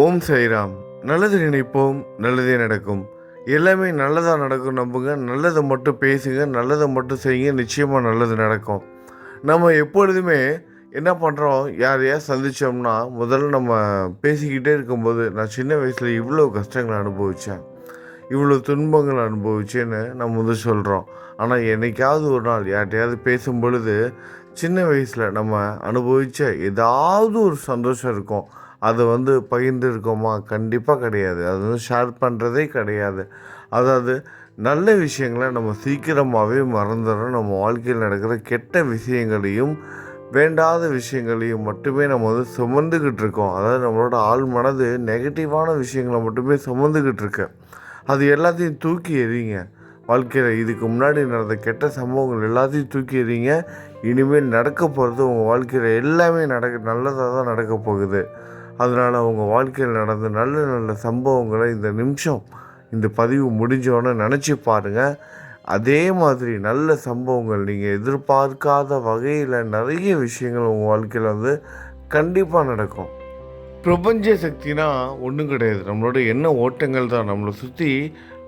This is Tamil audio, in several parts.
ஓம் சைராம் நல்லது நினைப்போம் நல்லதே நடக்கும். எல்லாமே நல்லதாக நடக்கும் நம்புங்க. நல்லதை மட்டும் பேசுங்க நல்லதை மட்டும் செய்யுங்க. நிச்சயமாக நல்லது நடக்கும். நம்ம எப்பொழுதுமே என்ன பண்ணுறோம் யாரையா சந்தித்தோம்னா முதல்ல நம்ம பேசிக்கிட்டே இருக்கும்போது நான் சின்ன வயசில் இவ்வளோ கஷ்டங்களை அனுபவித்தேன் இவ்வளோ துன்பங்கள் அனுபவிச்சேன்னு நம்ம வந்து சொல்கிறோம் ஆனால் என்னைக்காவது ஒரு நாள் யார்கிட்டையாவது பேசும் பொழுது சின்ன வயசில் நம்ம அனுபவித்த ஏதாவது ஒரு சந்தோஷம் இருக்கும். அதை வந்து பகிர்ந்து இருக்கோமா கண்டிப்பாக கிடையாது. அது வந்து ஷேர் பண்ணுறதே கிடையாது. அதாவது நல்ல விஷயங்களை நம்ம சீக்கிரமாகவே மறந்துடுறோம் நம்ம வாழ்க்கையில் நடக்கிற கெட்ட விஷயங்களையும் வேண்டாத விஷயங்களையும் மட்டுமே நம்ம வந்து சுமந்துக்கிட்டு இருக்கோம். அதாவது நம்மளோட ஆள் மனது நெகட்டிவான விஷயங்களை மட்டுமே சுமந்துக்கிட்டு இருக்கு. அது எல்லாத்தையும் தூக்கி எறிங்க. வாழ்க்கையில் இதுக்கு முன்னாடி நடந்த கெட்ட சம்பவங்கள் எல்லாத்தையும் தூக்கி எறிங்க. இனிமேல் நடக்க போகிறது உங்கள் வாழ்க்கையில் எல்லாமே நடக்க நல்லதாக தான் நடக்க போகுது. அதனால் அவங்க வாழ்க்கையில் நடந்த நல்ல நல்ல சம்பவங்களை இந்த நிமிஷம் இந்த பதிவு முடிஞ்சோன்னு நினச்சி பாருங்கள் அதே மாதிரி நல்ல சம்பவங்கள் நீங்கள் எதிர்பார்க்காத வகையில் நிறைய விஷயங்கள் உங்கள் வாழ்க்கையில் வந்து கண்டிப்பாக நடக்கும். பிரபஞ்ச சக்தினா ஒன்றும் கிடையாது. நம்மளோட என்ன ஓட்டங்கள் தான். நம்மளை சுற்றி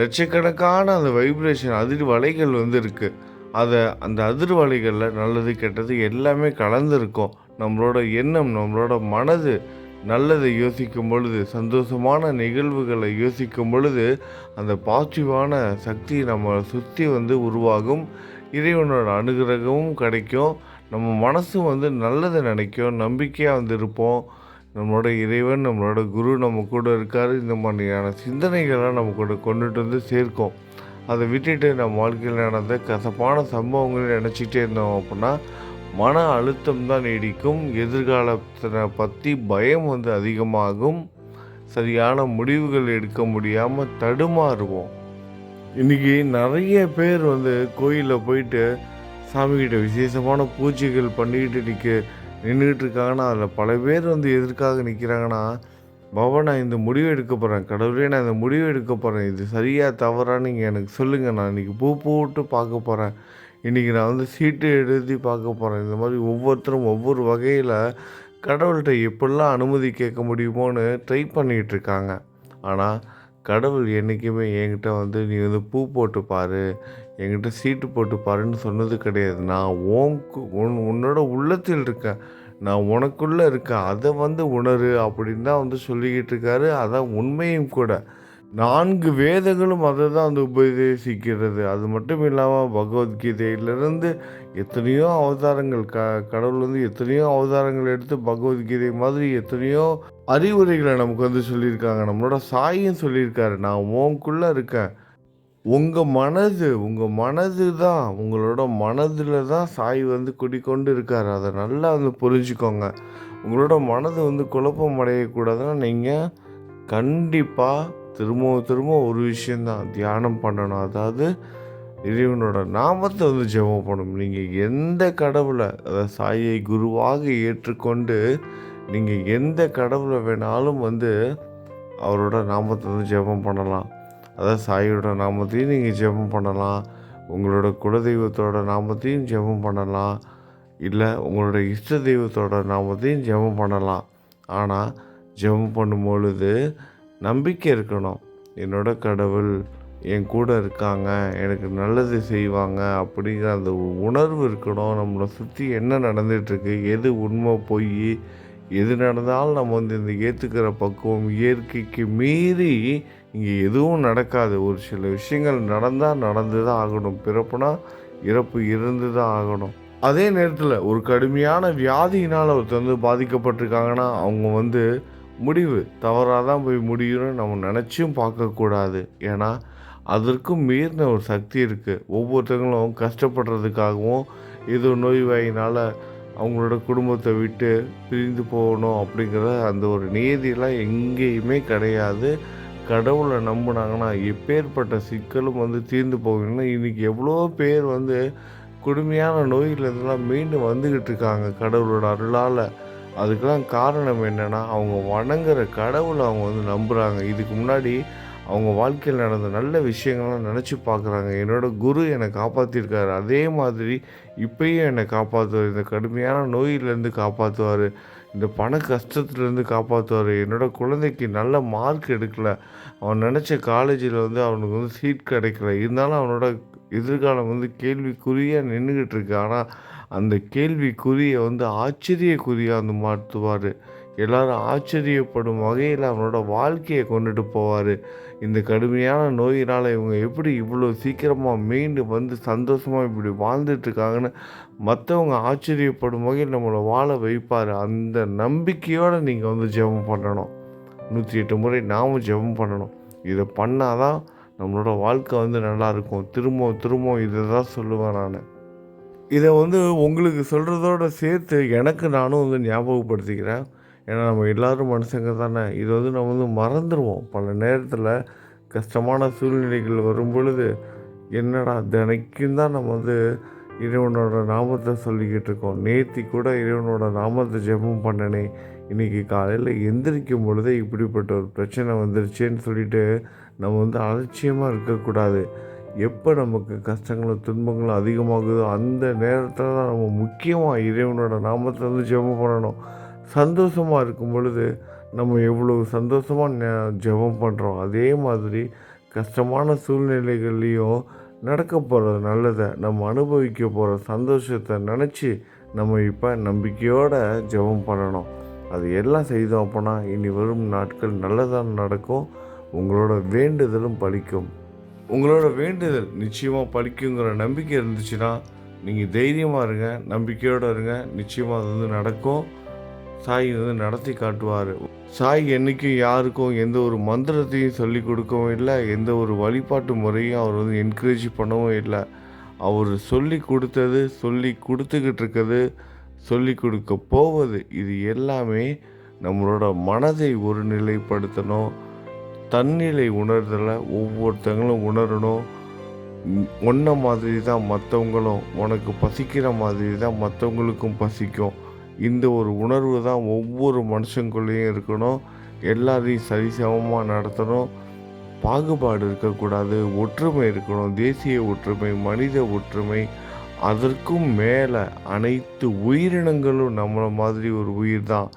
லட்சக்கணக்கான அந்த வைப்ரேஷன் அதிர்வலைகள் வந்து இருக்குது அதை அந்த அதிர்வலைகளில் நல்லது கெட்டது எல்லாமே கலந்துருக்கும் நம்மளோட எண்ணம் நம்மளோட மனது நல்லதை யோசிக்கும் பொழுது சந்தோஷமான நிகழ்வுகளை யோசிக்கும் பொழுது அந்த பாசிட்டிவான சக்தி நம்ம சுற்றி வந்து உருவாகும். இறைவனோட அனுகிரகமும் கிடைக்கும். நம்ம மனசும் வந்து நல்லதை நினைக்கும். நம்பிக்கையாக வந்து இருப்போம் நம்மளோட இறைவன் நம்மளோட குரு நம்ம கூட இருக்கார். இந்த மாதிரியான சிந்தனைகளை நம்ம கூட கொண்டுட்டு வந்து சேர்க்கும். அதை விட்டுட்டு நம்ம வாழ்க்கையில் நடந்த கசப்பான சம்பவங்களை நினச்சிக்கிட்டே இருந்தோம் அப்படின்னா மன அழுத்தம் தான் நீடிக்கும். எதிர்காலத்தை பற்றி பயம் வந்து அதிகமாகும். சரியான முடிவுகள் எடுக்க முடியாமல் தடுமாறுவோம். இன்றைக்கி நிறைய பேர் வந்து கோயிலில் போயிட்டு சாமிக்கிட்ட விசேஷமான பூஜைகள் பண்ணிக்கிட்டு நிற்க நின்றுக்கிட்டு இருக்காங்கன்னா அதில் பல பேர் வந்து எதற்காக நிற்கிறாங்கன்னா பாபா நான் இந்த முடிவு எடுக்க போகிறேன் கடவுளே நான் இந்த முடிவு எடுக்க போகிறேன் இது சரியாக தவறான்னு நீங்கள் எனக்கு சொல்லுங்கள் நான் இன்றைக்கி பூ போட்டு பார்க்க போகிறேன் இன்றைக்கி நான் வந்து சீட்டு எழுதி பார்க்க போகிறேன் இந்த மாதிரி ஒவ்வொருத்தரும் ஒவ்வொரு வகையில் கடவுள்கிட்ட எப்படிலாம் அனுமதி கேட்க முடியுமோன்னு ட்ரை பண்ணிக்கிட்டு இருக்காங்க. ஆனால் கடவுள் என்றைக்குமே என்கிட்ட வந்து நீ வந்து பூ போட்டு பாரு என்கிட்ட சீட்டு போட்டு பாருன்னு சொன்னது கிடையாது. நான் ஓங்கு உன் உன்னோட உள்ளத்தில் இருக்கேன். நான் உனக்குள்ளே இருக்கேன். அதை வந்து உணரு அப்படின்னு தான் வந்து சொல்லிக்கிட்டு இருக்காரு. அதான் உண்மையும் கூட. நான்கு வேதங்களும் அதை தான் அந்த உபதேசிக்கிறது. அது மட்டும் இல்லாமல் பகவத்கீதையிலிருந்து எத்தனையோ அவதாரங்கள் க கடவுள் வந்து எத்தனையோ அவதாரங்கள் எடுத்து பகவத்கீதை மாதிரி எத்தனையோ அறிவுரைகளை நமக்கு வந்து சொல்லியிருக்காங்க. நம்மளோட சாயும் சொல்லியிருக்காரு. நான் உனக்குள்ளே இருக்கேன். உங்கள் மனது உங்கள் மனது தான் உங்களோட மனதில் தான் சாய் வந்து குடிக்கொண்டு இருக்கார் அதை நல்லா வந்து புரிஞ்சுக்கோங்க. உங்களோட மனது வந்து குழப்பம் அடையக்கூடாதுன்னா நீங்கள் கண்டிப்பாக திரும்பவும் திரும்பவும் ஒரு விஷயந்தான் தியானம் பண்ணணும். அதாவது இறைவனோட நாமத்தை வந்து ஜெபம் பண்ணணும். நீங்கள் எந்த கடவுளை அதாவது சாயை குருவாக ஏற்றுக்கொண்டு நீங்கள் எந்த கடவுளை வேணாலும் வந்து அவரோட நாமத்தை வந்து ஜெபம் பண்ணலாம். அதாவது சாயோட நாமத்தையும் நீங்கள் ஜெபம் பண்ணலாம். உங்களோட குலதெய்வத்தோட நாமத்தையும் ஜெபம் பண்ணலாம். இல்லை உங்களோட இஷ்ட தெய்வத்தோட நாமத்தையும் ஜெபம் பண்ணலாம். ஆனால் ஜெபம் பண்ணும் பொழுது நம்பிக்கை இருக்கணும். என்னோட கடவுள் என் கூட இருக்காங்க எனக்கு நல்லது செய்வாங்க அப்படிங்கிற அந்த உணர்வு இருக்கணும். நம்மளை சுற்றி என்ன நடந்துகிட்ருக்கு எது உண்மை போய் எது நடந்தாலும் நம்ம வந்து இந்த ஏற்றுக்கிற பக்குவம் இயற்கைக்கு மீறி இங்கே எதுவும் நடக்காது. ஒரு சில விஷயங்கள் நடந்தால் நடந்து தான் ஆகணும். பிறப்புனா இறப்பு இருந்து தான் ஆகணும். அதே நேரத்தில் ஒரு கடுமையான வியாதியினால் ஒருத்தர் வந்து பாதிக்கப்பட்டிருக்காங்கன்னா அவங்க வந்து முடிவு. தவறாக தான் போய் முடியும்னு நம்ம நினச்சும் பார்க்கக்கூடாது. ஏன்னா அதற்கும் மீறின ஒரு சக்தி இருக்குது ஒவ்வொருத்தங்களும் கஷ்டப்படுறதுக்காகவும் ஏதோ நோய்வாயினால் அவங்களோட குடும்பத்தை விட்டு பிரிந்து போகணும் அப்படிங்கிற அந்த ஒரு நியதியெல்லாம் எங்கேயுமே கிடையாது. கடவுளை நம்பினாங்கன்னா எப்பேற்பட்ட சிக்கலும் வந்து தீர்ந்து போகணும்னா இன்றைக்கி எவ்வளோ பேர் வந்து கொடுமையான நோயிலிருந்துலாம் மீண்டும் வந்துக்கிட்டு இருக்காங்க கடவுளோட அருளால். அதுக்கெல்லாம் காரணம் என்னென்னா அவங்க வணங்குற கடவுளை அவங்க வந்து நம்புகிறாங்க இதுக்கு முன்னாடி அவங்க வாழ்க்கையில் நடந்த நல்ல விஷயங்கள்லாம் நினச்சி பார்க்குறாங்க என்னோட குரு என்னை காப்பாற்றிருக்காரு அதே மாதிரி இப்பயும் என்னை காப்பாற்றுவார் இந்த கடுமையான நோயிலேருந்து காப்பாற்றுவார் இந்த பண கஷ்டத்துலேருந்து காப்பாற்றுவார் என்னோடய குழந்தைக்கு நல்ல மார்க் எடுக்கல. அவன் நினச்ச காலேஜில் வந்து அவனுக்கு வந்து சீட் கிடைக்கல. இருந்தாலும் அவனோட எதிர்காலம் வந்து கேள்விக்குறியாக நின்றுக்கிட்டு இருக்கு. ஆனால் அந்த கேள்விக்குறியை வந்து ஆச்சரியக்குறியாக வந்து மாற்றுவார். எல்லாரும் ஆச்சரியப்படும் வகையில் அவனோட வாழ்க்கையை கொண்டுட்டு போவார். இந்த கடுமையான நோயினால் இவங்க எப்படி இவ்வளோ சீக்கிரமாக மீண்டு வந்து சந்தோஷமாக இப்படி வாழ்ந்துட்டு இருக்காங்கன்னு மற்றவங்க ஆச்சரியப்படும் வகையில் நம்மளை வாழ வைப்பார். அந்த நம்பிக்கையோடு நீங்கள் வந்து ஜெபம் பண்ணணும். நூற்றி எட்டு முறை நாமும் ஜெபம் பண்ணணும். இதை பண்ணாதான் நம்மளோட வாழ்க்கை வந்து நல்லாயிருக்கும் திரும்பவும் திரும்பவும் இதை தான் சொல்லுவேன் நான். இதை வந்து உங்களுக்கு சொல்கிறதோட சேர்த்து எனக்கு நானும் வந்து ஞாபகப்படுத்திக்கிறேன். ஏன்னா நம்ம எல்லாரும் மனுஷங்க தானே. இது வந்து நம்ம வந்து மறந்துடுவோம் பல நேரத்தில் கஷ்டமான சூழ்நிலைகள் வரும் பொழுது என்னடா தினைக்கும் தான் நம்ம வந்து இறைவனோட நாமத்தை சொல்லிக்கிட்டு இருக்கோம். நேத்தி கூட இறைவனோட நாமத்தை ஜெபம் பண்ணனே. இன்றைக்கி காலையில் எந்திரிக்கும் பொழுதே இப்படிப்பட்ட ஒரு பிரச்சனை வந்துருச்சேன்னு சொல்லிட்டு நம்ம வந்து அலட்சியமாக இருக்கக்கூடாது. எப்போ நமக்கு கஷ்டங்களும் துன்பங்களும் அதிகமாகுதோ அந்த நேரத்தில் தான் நம்ம முக்கியமாக இறைவனோட நாமத்தை வந்து ஜெபம் பண்ணணும். சந்தோஷமாக இருக்கும் பொழுது நம்ம எவ்வளோ சந்தோஷமாக ஜெபம் பண்ணுறோம் அதே மாதிரி கஷ்டமான சூழ்நிலைகள்லேயும் நடக்க போகிற நல்லதை நம்ம அனுபவிக்க போகிற சந்தோஷத்தை நினச்சி நம்ம இப்போ நம்பிக்கையோடு ஜெபம் பண்ணணும். அது எல்லாம் செய்தோம் அப்போனா இனி வரும் நாட்கள் நல்லதாக நடக்கும். உங்களோட வேண்டுதலும் பலிக்கும். உங்களோட வேண்டுதல் நிச்சயமாக படிக்குங்கிற நம்பிக்கை இருந்துச்சுன்னா நீங்கள் தைரியமாக இருங்க நம்பிக்கையோடு இருங்க. நிச்சயமாக அது வந்து நடக்கும். சாய் வந்து நடத்தி காட்டுவார். சாய் என்றைக்கும் யாருக்கும் எந்த ஒரு மந்திரத்தையும் சொல்லி கொடுக்கவும் இல்லை எந்த ஒரு வழிபாட்டு முறையும் அவர் வந்து என்கரேஜ் பண்ணவும் இல்லை. அவர் சொல்லி கொடுத்தது சொல்லி கொடுத்துக்கிட்டு இருக்கிறது சொல்லி கொடுக்க போவது இது எல்லாமே நம்மளோட மனதை ஒரு நிலைப்படுத்தணும் தன்னிலை உணர்தலை ஒவ்வொருத்தங்களும் உணரணும். ஒன்றை மாதிரி தான் மற்றவங்களும் உனக்கு பசிக்கிற மாதிரி தான் மற்றவங்களுக்கும் பசிக்கும். இந்த ஒரு உணர்வு தான் ஒவ்வொரு மனுஷங்களுக்குள்ளேயும் இருக்கணும். எல்லாரையும் சரிசமமாக நடத்தணும். பாகுபாடு இருக்கக்கூடாது. ஒற்றுமை இருக்கணும். தேசிய ஒற்றுமை மனித ஒற்றுமை அதற்கும் மேலே அனைத்து உயிரினங்களும் நம்மளை மாதிரி ஒரு உயிர் தான்.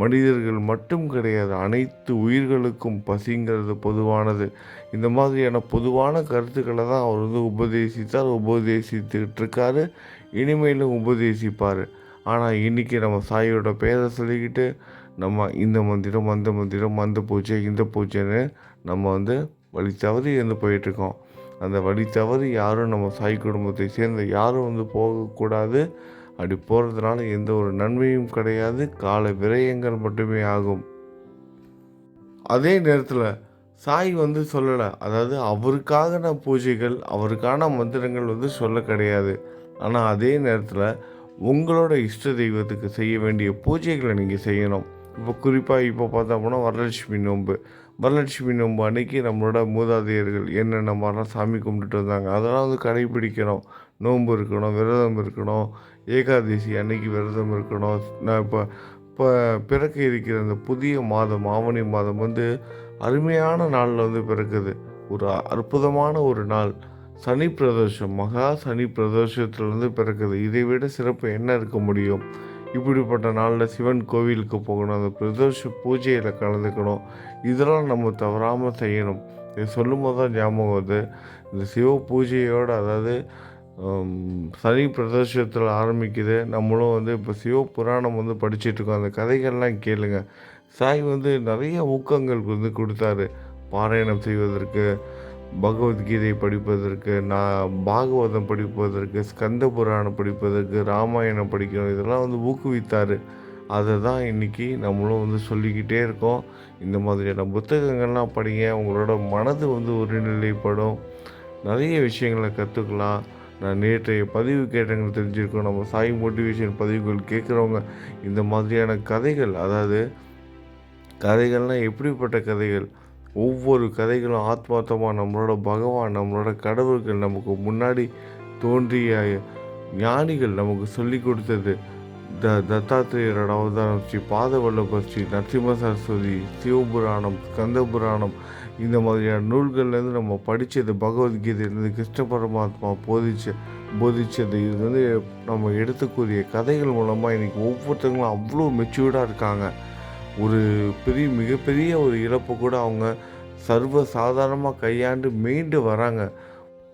மனிதர்கள் மட்டும் கிடையாது அனைத்து உயிர்களுக்கும் பசிங்கிறது பொதுவானது. இந்த மாதிரியான பொதுவான கருத்துக்களை தான் அவர் வந்து உபதேசித்தார் உபதேசித்துக்கிட்டு இருக்காரு இனிமேலும் உபதேசிப்பார். ஆனால் இன்றைக்கி நம்ம சாயோட பேரை சொல்லிக்கிட்டு நம்ம இந்த மந்திரம் அந்த மந்திரம் அந்த பூச்சை இந்த பூச்சைன்னு நம்ம வந்து வழி தவறி இருந்து போயிட்டுருக்கோம். அந்த வழி தவறி யாரும் நம்ம சாய் குடும்பத்தை சேர்ந்த யாரும் வந்து போகக்கூடாது. அப்படி போகிறதுனால எந்த ஒரு நன்மையும் கிடையாது. கால விரயங்கள் மட்டுமே ஆகும். அதே நேரத்தில் சாய் வந்து சொல்லலை. அதாவது அவருக்கான பூஜைகள் அவருக்கான மந்திரங்கள் வந்து சொல்ல கிடையாது. ஆனால் அதே நேரத்தில் உங்களோட இஷ்ட தெய்வத்துக்கு செய்ய வேண்டிய பூஜைகளை நீங்கள் செய்யணும். இப்போ குறிப்பாக இப்போ பார்த்தோம்னா வரலட்சுமி நோன்பு. வரலட்சுமி நோன்பு அன்னைக்கு நம்மளோட மூதாதையர்கள் என்னென்ன மாதிரிலாம் சாமி கும்பிட்டுட்டு வந்தாங்க அதெல்லாம் வந்து கடைபிடிக்கணும். நோன்பு இருக்கணும் விரதம் இருக்கணும். ஏகாதசி அன்னைக்கு விரதம் இருக்கணும். நான் இப்போ இப்போ பிறக்க இருக்கிற அந்த புதிய மாதம் ஆவணி மாதம் வந்து அருமையான நாளில் வந்து பிறக்குது. ஒரு அற்புதமான ஒரு நாள். சனி பிரதோஷம் மகா சனி பிரதோஷத்துலேருந்து பிறக்குது. இதை விட சிறப்பு என்ன இருக்க முடியும்? இப்படிப்பட்ட நாளில் சிவன் கோவிலுக்கு போகணும். அந்த பிரதோஷ பூஜையில் கலந்துக்கணும். இதெல்லாம் நம்ம தவறாமல் செய்யணும். இதை சொல்லும் போது தான் ஞாபகம் வருது. இந்த சிவ பூஜையோடு அதாவது சனி பிரதோஷத்தில் ஆரம்பிக்குது. நம்மளும் வந்து இப்போ சிவ புராணம் வந்து படிச்சிட்ருக்கோம். அந்த கதைகள்லாம் கேளுங்க. சாய் வந்து நிறைய ஊக்கங்கள் வந்து கொடுத்தாரு. பாராயணம் செய்வதற்கு பகவத்கீதை படிப்பதற்கு நான் பாகவதம் படிப்பதற்கு ஸ்கந்த புராணம் படிப்பதற்கு ராமாயணம் படிக்கணும். இதெல்லாம் வந்து ஊக்குவித்தார். அதை தான் இன்றைக்கி நம்மளும் வந்து சொல்லிக்கிட்டே இருக்கோம். இந்த மாதிரியான புத்தகங்கள்லாம் படிங்க. உங்களோட மனது வந்து ஒருநிலைப்படும். நிறைய விஷயங்களை கற்றுக்கலாம் நான் நேற்றைய பதிவு கேட்டவங்க தெரிஞ்சிருக்கோம். நம்ம சாய் மோட்டிவேஷன் பதிவுகள் கேட்குறவங்க இந்த மாதிரியான கதைகள் அதாவது கதைகள்னால் எப்படிப்பட்ட கதைகள்? ஒவ்வொரு கதைகளும் ஆத்மார்த்தமாக நம்மளோட பகவான் நம்மளோட கடவுள்கள் நமக்கு முன்னாடி தோன்றிய ஞானிகள் நமக்கு சொல்லி கொடுத்தது. த தத்தாத்திரேயரோட அவதாரம் ஸ்ரீ பாதவல்லபர் ஸ்ரீ நரசிம்ம சரஸ்வதி சிவபுராணம் ஸ்கந்தபுராணம் இந்த மாதிரியான நூல்கள்லேருந்து நம்ம படித்தது பகவத்கீதையிலேருந்து கிருஷ்ண பரமாத்மா போதிச்ச போதிச்சது. இது வந்து நம்ம எடுத்துக்கூடிய கதைகள் மூலமாக இன்றைக்கி ஒவ்வொருத்தங்களும் அவ்வளோ மெச்சூர்டாக இருக்காங்க. ஒரு பெரிய மிகப்பெரிய ஒரு இழப்பு கூட அவங்க சர்வ சாதாரணமாக கையாண்டு மீண்டு வராங்க.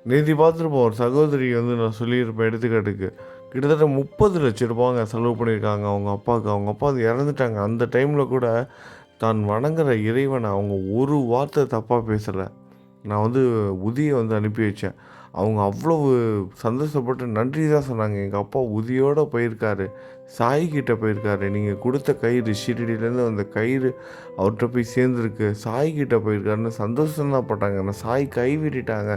நேற்று பார்த்துருப்போம் ஒரு சகோதரி வந்து நான் சொல்லியிருப்பேன் எடுத்துக்காட்டுக்கு. கிட்டத்தட்ட முப்பது லட்ச ரூபாங்க செலவு பண்ணியிருக்காங்க அவங்க அப்பாவுக்கு. அவங்க அப்பா அது இறந்துட்டாங்க. அந்த டைமில் கூட தான் வணங்குற இறைவனை அவங்க ஒரு வார்த்தை தப்பாக பேசலை. நான் வந்து உதியை வந்து அனுப்பி வச்சேன். அவங்க அவ்வளவு சந்தோஷப்பட்டு நன்றி தான் சொன்னாங்க. எங்கள் அப்பா உதியோடு போயிருக்காரு. சாய்கிட்ட போயிருக்காரு. நீங்கள் கொடுத்த கயிறு ஷீரடியிலேருந்து அந்த கயிறு அவர்கிட்ட போய் சேர்ந்துருக்கு. சாய்கிட்ட போயிருக்காருன்னு சந்தோஷம் தான் பட்டாங்க. நான் சாய் கைவிட்டுட்டாங்க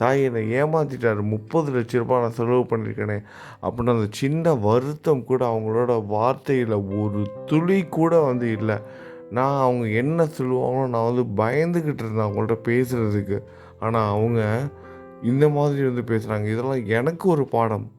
சாய் என்னை ஏமாற்றிட்டாரு முப்பது லட்ச ரூபாய் நான் செலவு பண்ணியிருக்கேனே. அப்படின்னு அந்த சின்ன வருத்தம் கூட அவங்களோட வார்த்தையில் ஒரு துளி கூட வந்து இல்லை. நான் அவங்க என்ன சொல்லுவாங்களோ நான் வந்து பயந்துக்கிட்டு இருந்தேன் அவங்கள்ட்ட பேசுகிறதுக்கு ஆனால் அவங்க இந்த மாதிரி வந்து பேசுகிறாங்க இதெல்லாம் எனக்கு ஒரு பாடம்.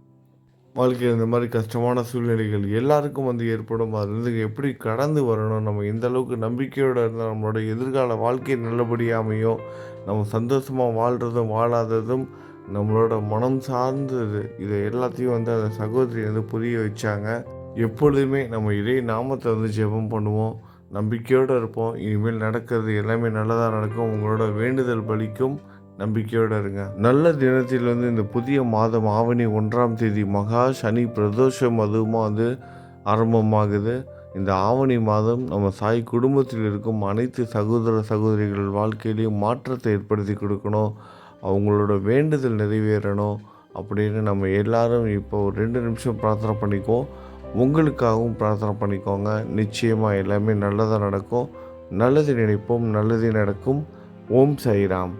வாழ்க்கையில் இந்த மாதிரி கஷ்டமான சூழ்நிலைகள் எல்லாருக்கும் வந்து ஏற்படும். அதுலேருந்து எப்படி கடந்து வரணும்? நம்ம எந்த அளவுக்கு நம்பிக்கையோடு இருந்தால் நம்மளோட எதிர்கால வாழ்க்கை நல்லபடியாக அமையும்? நம்ம சந்தோஷமாக வாழ்கிறதும் வாழாததும் நம்மளோட மனம் சார்ந்தது. இதை எல்லாத்தையும் வந்து அந்த சகோதரி வந்து புரிய வச்சாங்க. எப்பொழுதுமே நம்ம இதே நாமத்தை வந்து ஜெபம் பண்ணுவோம். நம்பிக்கையோடு இருப்போம். இனிமேல் நடக்கிறது எல்லாமே நல்லதாக நடக்கும். உங்களோட வேண்டுதல் பலிக்கும். நம்பிக்கையோடு இருங்க. நல்ல தினத்தில் வந்து இந்த புதிய மாதம் ஆவணி ஒன்றாம் தேதி மகா சனி பிரதோஷம் அதுவுமா வந்து ஆரம்பமாகுது. இந்த ஆவணி மாதம் நம்ம சாய் குடும்பத்தில் இருக்கும் அனைத்து சகோதர சகோதரிகள் வாழ்க்கையிலையும் மாற்றத்தை ஏற்படுத்தி கொடுக்கணும். அவங்களோட வேண்டுதல் நிறைவேறணும் அப்படின்னு நம்ம எல்லாரும் இப்போ ஒரு ரெண்டு நிமிஷம் பிரார்த்தனை பண்ணிக்குவோம். உங்களுக்காகவும் பிரார்த்தனை பண்ணிக்கோங்க. நிச்சயமாக எல்லாமே நல்லதாக நடக்கும். நல்லது நினைப்போம் நல்லது நடக்கும். ஓம் சாய்ராம்.